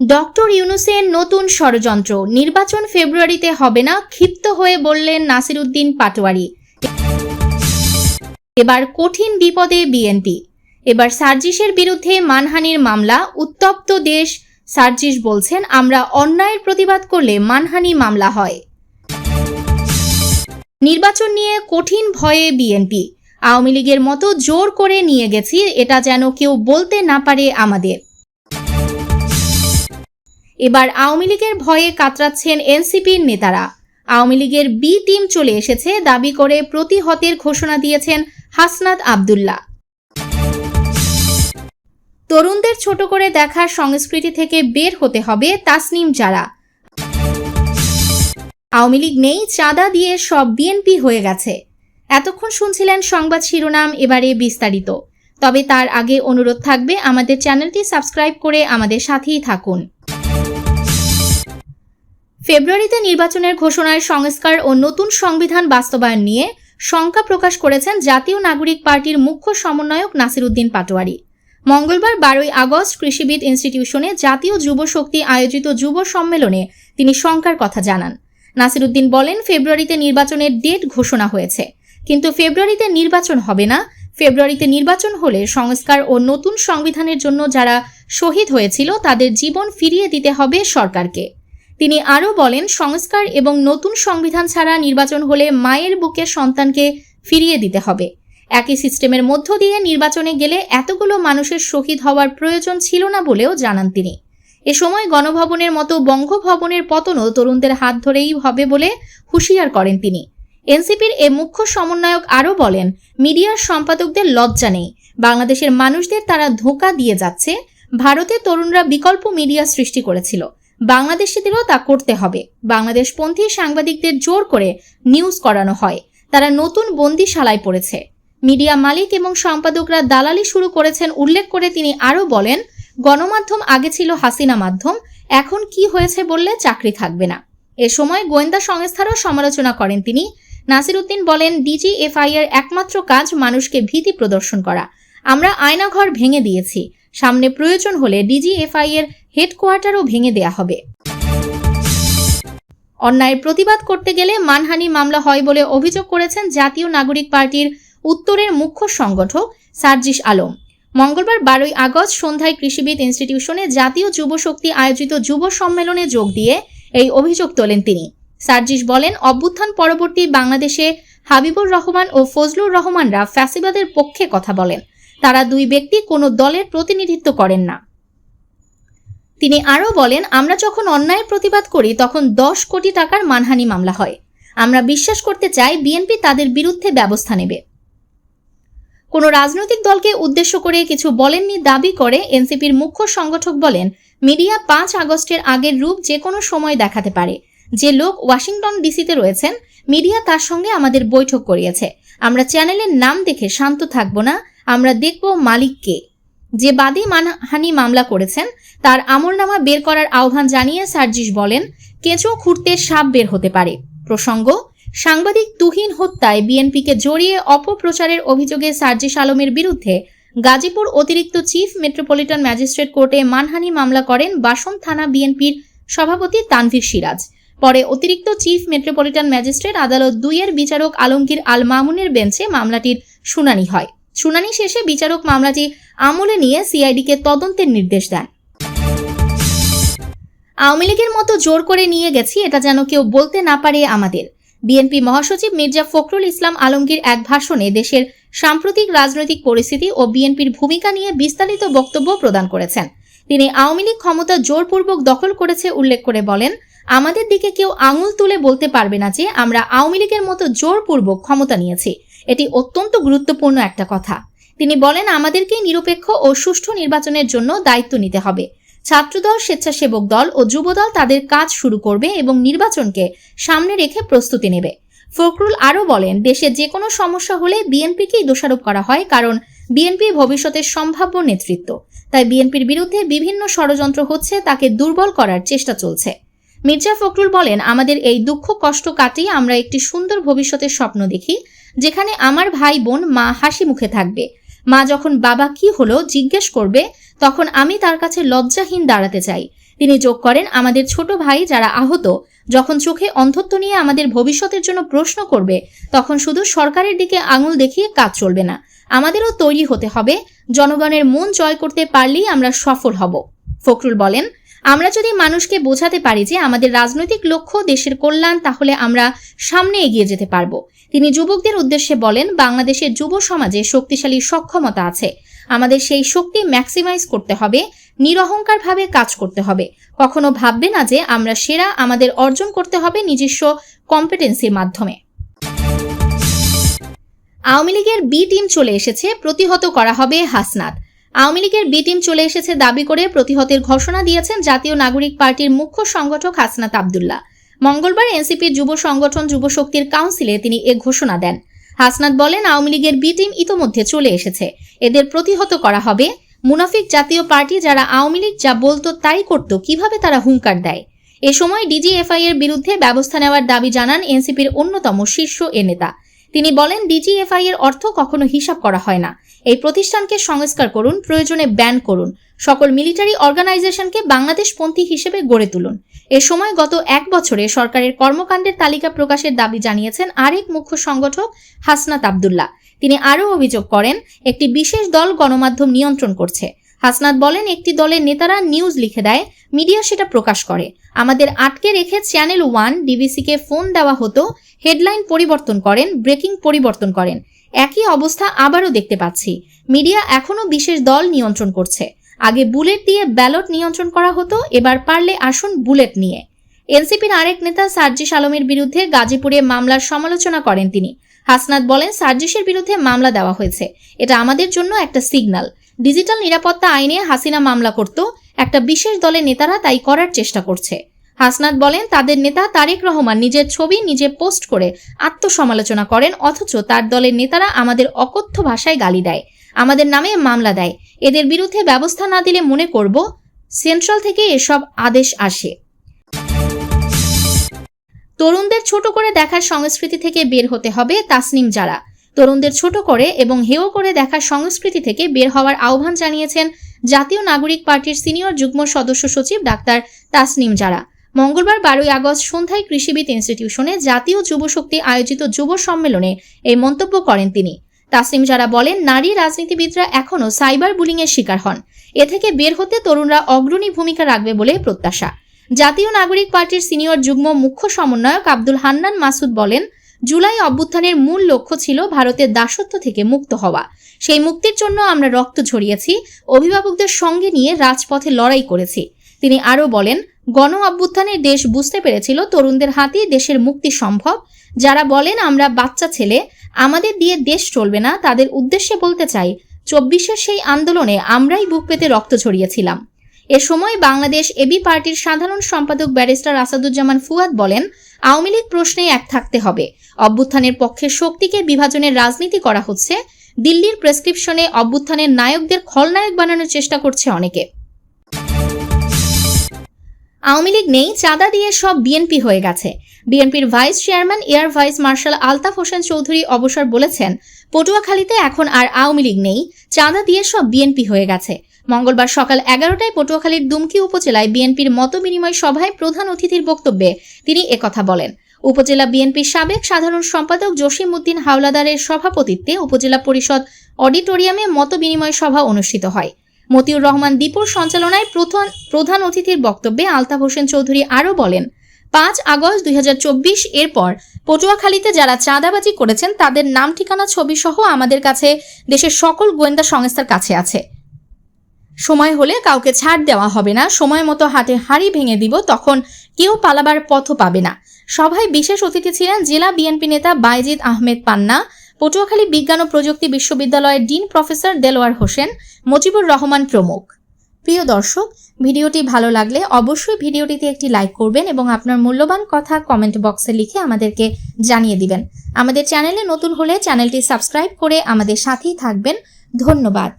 Doctor ইউনুসের নতুন ষড়যন্ত্র, নির্বাচন ফেব্রুয়ারিতে হবে না, ক্ষিপ্ত হয়ে বললেন নাসিরুদ্দিন পাটোয়ারি। এবার কঠিন বিপদে বিএনপি। এবার সার্জিসের বিরুদ্ধে মানহানির মামলা, উত্তপ্ত দেশ, সার্জিস বলছেন, আমরা অন্যায়ের প্রতিবাদ করলে মানহানি মামলা হয়। নির্বাচন নিয়ে কঠিন ভয়ে বিএনপি। আওয়ামী লীগের মতো জোর করে নিয়ে গেছি, এটা যেন কেউ বলতে না পারে আমাদের। এবার আওয়ামী লীগের ভয়ে কাতরাচ্ছেন এনসিপির নেতারা। আওয়ামী লীগের বি টিম চলে এসেছে দাবি করে প্রতিহতের ঘোষণা দিয়েছেন হাসনাত আবদুল্লাহ। তরুণদের ছোট করে দেখার সংস্কৃতি থেকে বের হতে হবে তাসনিম যারা আওয়ামী লীগ নেই, চাঁদা দিয়ে সব বিএনপি হয়ে গেছে। এতক্ষণ শুনছিলেন সংবাদ শিরোনাম, এবারে বিস্তারিত। তবে তার আগে অনুরোধ থাকবে আমাদের চ্যানেলটি সাবস্ক্রাইব করে আমাদের সাথেই থাকুন। ফেব্রুয়ারিতে নির্বাচনের ঘোষণায় সংস্কার ও নতুন সংবিধান বাস্তবায়ন নিয়ে শঙ্কা প্রকাশ করেছেন জাতীয় নাগরিক পার্টির মুখ্য সমন্বয়ক নাসিরুদ্দিন পাটোয়ারি। মঙ্গলবার বারোই আগস্ট কৃষিবিদ ইনস্টিটিউশনে জাতীয় যুব শক্তি আয়োজিত যুব সম্মেলনে তিনি শঙ্কার কথা জানান। নাসিরুদ্দিন বলেন, ফেব্রুয়ারিতে নির্বাচনের ডেট ঘোষণা হয়েছে। কিন্তু ফেব্রুয়ারিতে নির্বাচন হবে না। ফেব্রুয়ারিতে নির্বাচন হলে সংস্কার ও নতুন সংবিধানের জন্য যারা শহীদ হয়েছিল তাদের জীবন ফিরিয়ে দিতে হবে সরকারকে। তিনি আরও বলেন, সংস্কার এবং নতুন সংবিধান ছাড়া নির্বাচন হলে মায়ের বুকে সন্তানকে ফিরিয়ে দিতে হবে। একই সিস্টেমের মধ্য দিয়ে নির্বাচনে গেলে এতগুলো মানুষের শহীদ হওয়ার প্রয়োজন ছিল না বলেও জানান তিনি। এ সময় গণভবনের মতো বঙ্গভবনের পতনও তরুণদের হাত ধরেই হবে বলে হুঁশিয়ার করেন তিনি। এনসিপির এ মুখ্য সমন্বয়ক আরও বলেন, মিডিয়ার সম্পাদকদের লজ্জা নেই। বাংলাদেশের মানুষদের তারা ধোঁকা দিয়ে যাচ্ছে। ভারতে তরুণরা বিকল্প মিডিয়া সৃষ্টি করেছিল। বাংলাদেশিদেরও তা করতে হবে। বাংলাদেশপন্থী সাংবাদিকদের জোর করে নিউজ করানো হয়। তারা নতুন বন্দিশালায় পড়েছে। মিডিয়া মালিক এবং সম্পাদকরা দালালি শুরু করেছেন উল্লেখ করে তিনি আরও বলেন, গণমাধ্যম আগে ছিল হাসিনা মাধ্যম, এখন কি হয়েছে বললে চাকরি থাকবে না। এ সময় গোয়েন্দা সংস্থারও সমালোচনা করেন তিনি। নাসিরুদ্দিন বলেন ডিজিএফআই এর একমাত্র কাজ মানুষকে ভীতি প্রদর্শন করা। আমরা আয়নাঘর ভেঙে দিয়েছি। সামনে প্রয়োজন হলে ডিজিএফআই এর হেডকোয়ার্টারও ভেঙে দেয়া হবে। অন্যায়ের প্রতিবাদ করতে গেলে মানহানি মামলা হয় বলে অভিযোগ করেছেন জাতীয় নাগরিক পার্টির উত্তরের মুখ্য সংগঠক সার্জিস আলম। মঙ্গলবার বারোই আগস্ট সন্ধ্যায় কৃষিবিদ ইনস্টিটিউশনে জাতীয় যুব শক্তি আয়োজিত যুব সম্মেলনে যোগ দিয়ে এই অভিযোগ তোলেন তিনি। সার্জিস বলেন, অভ্যুত্থান পরবর্তী বাংলাদেশে হাবিবুর রহমান ও ফজলুর রহমানরা ফ্যাসিবাদের পক্ষে কথা বলেন। তারা দুই ব্যক্তি কোনো দলের প্রতিনিধিত্ব করেন না। তিনি আরও বলেন, আমরা যখন অন্যায়ের প্রতিবাদ করি, তখন দশ কোটি টাকার মানহানি মামলা হয়। আমরা বিশ্বাস করতে চাই বিএনপি তাদের বিরুদ্ধে ব্যবস্থা নেবে। কোনো রাজনৈতিক দলকে উদ্দেশ্য করে কিছু বলেননি দাবি করে এনসিপির মুখ্য সংগঠক বলেন, মিডিয়া পাঁচ আগস্টের আগের রূপ যে কোনো সময় দেখাতে পারে। যে লোক ওয়াশিংটন ডিসিতে রয়েছেন, মিডিয়া তার সঙ্গে আমাদের বৈঠক করিয়েছে। আমরা চ্যানেলের নাম দেখে শান্ত থাকব না, আমরা দেখব মালিককে যে বাদী মানহানি মামলা করেছেন, তার আমলনামা বের করার আহ্বান জানিয়ে সার্জিস বলেন, কেঁচো খুঁড়তে সাপ বের হতে পারে। প্রসঙ্গ, সাংবাদিক তুহিন হত্যায় বিএনপিকে জড়িয়ে অপপ্রচারের অভিযোগে সার্জিস আলমের বিরুদ্ধে গাজীপুর অতিরিক্ত চিফ মেট্রোপলিটন ম্যাজিস্ট্রেট কোর্টে মানহানি মামলা করেন বাসন থানা বিএনপির সভাপতি তানভীর সিরাজ। পরে অতিরিক্ত চিফ মেট্রোপলিটন ম্যাজিস্ট্রেট আদালত দুইয়ের বিচারক আলমগীর আল মামুনের বেঞ্চে মামলাটির শুনানি হয়। শুনানি শেষে বিচারক মামলাটি আমলে নিয়ে সিআইডিকে তদন্তের নির্দেশ দেন। আওয়ামী লীগের মতো জোর করে নিয়ে গেছি, এটা যেন কেউ বলতে না পারে আমাদের। বিএনপি মহাসচিব মির্জা ফখরুল ইসলাম আলমগীর এক ভাষণে দেশের সাম্প্রতিক রাজনৈতিক পরিস্থিতি ও বিএনপির ভূমিকা নিয়ে বিস্তারিত বক্তব্য প্রদান করেছেন। তিনি আওয়ামী লীগ ক্ষমতা জোরপূর্বক দখল করেছে উল্লেখ করে বলেন, আমাদের দিকে কেউ আঙুল তুলে বলতে পারবে না যে আমরা আওয়ামী লীগের মতো জোরপূর্বক ক্ষমতা নিয়েছি। এটি অত্যন্ত গুরুত্বপূর্ণ একটা কথা। তিনি বলেন আমাদেরকে নিরপেক্ষ ও সুষ্ঠু নির্বাচনের জন্য দায়িত্ব নিতে হবে। ছাত্রদল, স্বেচ্ছাসেবক দল ও যুবদল তাদের কাজ শুরু করবে এবং নির্বাচনকে সামনে রেখে প্রস্তুতি নেবে। ফখরুল আরও বলেন, দেশে যে কোনো সমস্যা হলে বিএনপিকেই দোষারোপ করা হয় কারণ বিএনপি ভবিষ্যতের সম্ভাব্য নেতৃত্ব। তাই বিএনপির বিরুদ্ধে বিভিন্ন ষড়যন্ত্র হচ্ছে, তাকে দুর্বল করার চেষ্টা চলছে। মির্জা ফখরুল বলেন, আমাদের এই দুঃখ কষ্ট কাটিয়ে আমরা একটি সুন্দর ভবিষ্যতের স্বপ্ন দেখি। যেখানে আমার ভাই বোন মা হাসি মুখে থাকবে। মা যখন বাবা কি হলো জিজ্ঞেস করবে, তখন আমি তার কাছে লজ্জাহীন দাঁড়াতে চাই। তিনি যোগ করেন আমাদের ছোট ভাই যারা আহত। যখন চোখে অন্ধত্ব নিয়ে আমাদের ভবিষ্যতের জন্য প্রশ্ন করবে, তখন শুধু সরকারের দিকে আঙুল দেখিয়ে কাজ চলবে না। আমাদেরও তৈরি হতে হবে। জনগণের মন জয় করতে পারলেই আমরা সফল হব। ফখরুল বলেন আমরা যদি মানুষকে বোঝাতে পারি যে আমাদের রাজনৈতিক লক্ষ্য দেশের কল্যাণ, তাহলে আমরা সামনে এগিয়ে যেতে পারব। তিনি যুবকদের উদ্দেশ্যে বলেন, বাংলাদেশের যুব সমাজে শক্তিশালী সক্ষমতা আছে। আমাদের সেই শক্তি ম্যাক্সিমাইজ করতে হবে, নিরহংকারভাবে কাজ করতে হবে। কখনো ভাববে না যে আমরা সেরা, আমাদের অর্জন করতে হবে নিজস্ব কম্পিটেন্সির মাধ্যমে। আওয়ামী লীগের বি টিম চলে এসেছে, প্রতিহত করা হবে হাসনাত। আওয়ামী লীগের বি টিম চলে এসেছে দাবি করে প্রতিহতের ঘোষণা দিয়েছেন জাতীয় নাগরিক পার্টির মুখ্য সংগঠক হাসনাত আবদুল্লাহ। মঙ্গলবার এনসিপির যুব সংগঠন যুবশক্তির কাউন্সিলে তিনি এ ঘোষণা দেন। হাসনাত বলেন, আওয়ামী লীগের বি টিম ইতোমধ্যে চলে এসেছে। এদের প্রতিহত করা হবে। মুনাফিক জাতীয় পার্টি যারা আওয়ামী লীগ যা বলতো তাই করত, কীভাবে তারা হুঙ্কার দেয়? এ সময় ডিজিএফআই এর বিরুদ্ধে ব্যবস্থা নেওয়ার দাবি জানান এনসিপির অন্যতম শীর্ষ এ নেতা। তিনি বলেন, ডিজিএফআই এর অর্থ কখনো হিসাব করা হয় না। এই প্রতিষ্ঠানকে সংস্কার করুন, প্রয়োজনে ব্যান করুন। সকল মিলিটারি অর্গানাইজেশনকে বাংলাদেশপন্থী হিসেবে গড়ে তুলুন। এ সময় গত এক বছরে সরকারের কর্মকাণ্ডের তালিকা প্রকাশের দাবি জানিয়েছেন আরেক মুখ্য সংগঠক হাসনাত আবদুল্লাহ। তিনি আরও অভিযোগ করেন, একটি বিশেষ দল গণমাধ্যম নিয়ন্ত্রণ করছে। হাসনাত বলেন, একটি দলের নেতারা নিউজ লিখে দেয়, মিডিয়া সেটা প্রকাশ করে। আমাদের আটকে রেখে চ্যানেল ওয়ান, ডিবিসিকে ফোন দেওয়া হতো, হেডলাইন পরিবর্তন করেন, ব্রেকিং পরিবর্তন করেন। একই অবস্থা আবারও দেখতে পাচ্ছি। মিডিয়া এখনও বিশেষ দল নিয়ন্ত্রণ করছে। আগে বুলেট দিয়ে ব্যালট নিয়ন্ত্রণ করা হতো, এবার পারলে আসুন বুলেট নিয়ে। এনসিপির আরেক নেতা সার্জিস আলমের বিরুদ্ধে গাজীপুরে মামলার সমালোচনা করেন তিনি। হাসনাত বলেন, সার্জিসের বিরুদ্ধে মামলা দেওয়া হয়েছে। এটা আমাদের জন্য একটা সিগন্যাল ডিজিটাল নিরাপত্তা আইনে হাসিনা মামলা করত, একটা বিশেষ দলের নেতারা তাই করার চেষ্টা করছে। হাসনাত বলেন, তাদের নেতা তারেক রহমান নিজের ছবি নিজে পোস্ট করে আত্মসমালোচনা করেন, অথচ তার দলের নেতারা আমাদের অকথ্য ভাষায় গালি দেয়, আমাদের নামে মামলা দেয়। এদের বিরুদ্ধে ব্যবস্থা না দিলে মনে করব সেন্ট্রাল থেকে এসব আদেশ আসে। তরুণদের ছোট করে দেখার সংস্কৃতি থেকে বের হতে হবে তাসনিম যারা তরুণদের ছোট করে এবং হেয় করে দেখার সংস্কৃতি থেকে বের হওয়ার আহ্বান জানিয়েছেন জাতীয় নাগরিক পার্টির সিনিয়র যুগ্ম সদস্য সচিব ডাক্তার তাসনিম যারা মঙ্গলবার বারোই আগস্ট সন্ধ্যায় কৃষিবিদ ইনস্টিটিউশনে জাতীয় যুব শক্তি আয়োজিত যুব সম্মেলনে এই মন্তব্য করেন তিনি। তাসিম যারা বলেন, নারী রাজনীতিবিদরা এখনও সাইবার বুলিংয়ের শিকার হন। এ থেকে বের হতে তরুণরা অগ্রণী ভূমিকা রাখবে বলে প্রত্যাশা। জাতীয় নাগরিক পার্টির সিনিয়র যুগ্ম মুখ্য সমন্বয়ক আব্দুল হান্নান মাসুদ বলেন, জুলাই অভ্যুত্থানের মূল লক্ষ্য ছিল ভারতের দাসত্ব থেকে মুক্ত হওয়া। সেই মুক্তির জন্য আমরা রক্ত ঝরিয়েছি, অভিভাবকদের সঙ্গে নিয়ে রাজপথে লড়াই করেছি। তিনি আরও বলেন গণ অভ্যুত্থানে দেশ বুঝতে পেরেছিল তরুণদের হাতেই দেশের মুক্তি সম্ভব। যারা বলেন, আমরা বাচ্চা ছেলে, আমাদের দিয়ে দেশ চলবে না, তাদের উদ্দেশ্যে বলতে চাই, চব্বিশের সেই আন্দোলনে আমরাই বুক পেতে রক্ত ছড়িয়েছিলাম এ সময় বাংলাদেশ এবি পার্টির সাধারণ সম্পাদক ব্যারিস্টার আসাদুজ্জামান ফুয়াদ বলেন, আওয়ামী লীগ প্রশ্নে এক থাকতে হবে। অভ্যুত্থানের পক্ষে শক্তিকে বিভাজনের রাজনীতি করা হচ্ছে। দিল্লির প্রেসক্রিপশনে অভ্যুত্থানের নায়কদের খলনায়ক বানানোর চেষ্টা করছে অনেকে। আওয়ামী লীগ নেই, চাঁদা দিয়ে সব বিএনপি হয়ে গেছে। বিএনপির vice chairman air vice marshal Altaf Hossain Chowdhury অবসর বলেছেন, পটুয়াখালীতে এখন আর আওয়ামী লীগ নেই, চাঁদা দিয়ে সব বিএনপি হয়ে গেছে। মঙ্গলবার সকাল এগারোটায় পটুয়াখালীর দুমকি উপজেলায় বিএনপির মত বিনিময় সভায় প্রধান অতিথির বক্তব্যে তিনি একথা বলেন। উপজেলা বিএনপির সাবেক সাধারণ সম্পাদক জসিম উদ্দিন হাওলাদারের সভাপতিত্বে উপজেলা পরিষদ অডিটোরিয়ামে মত বিনিময় সভা অনুষ্ঠিত হয়। মতিউর রহমান দীপুর সঞ্চালনায় প্রধান প্রধান অতিথির বক্তব্যে আলতাফ হোসেন চৌধুরী আরও বলেন, পাঁচ আগস্ট দুই এরপর পটুয়াখালীতে যারা চাঁদাবাজি করেছেন, তাদের নাম, ঠিকানা ছবি সহ আমাদের কাছে দেশের সকল গোয়েন্দা সংস্থার কাছে আছে। সময় হলে কাউকে ছাড় দেওয়া হবে না। সময় মতো হাতে হাড়ি ভেঙে দিব, তখন কেউ পালাবার পথ পাবে না। সভায় বিশেষ অতিথি ছিলেন জেলা বিএনপি নেতা বাইজিদ আহমেদ পান্না পটুয়াখালী বিজ্ঞান ও প্রযুক্তি বিশ্ববিদ্যালয়ের ডিন প্রফেসর দেলোয়ার হোসেন, মজিবুর রহমান প্রমুখ। প্রিয় দর্শক, ভিডিওটি ভালো লাগলে অবশ্যই ভিডিওটিতে একটি লাইক করবেন এবং আপনার মূল্যবান কথা কমেন্ট বক্সে লিখে আমাদেরকে জানিয়ে দিবেন। আমাদের চ্যানেলে নতুন হলে চ্যানেলটি সাবস্ক্রাইব করে আমাদের সাথেই থাকবেন। ধন্যবাদ।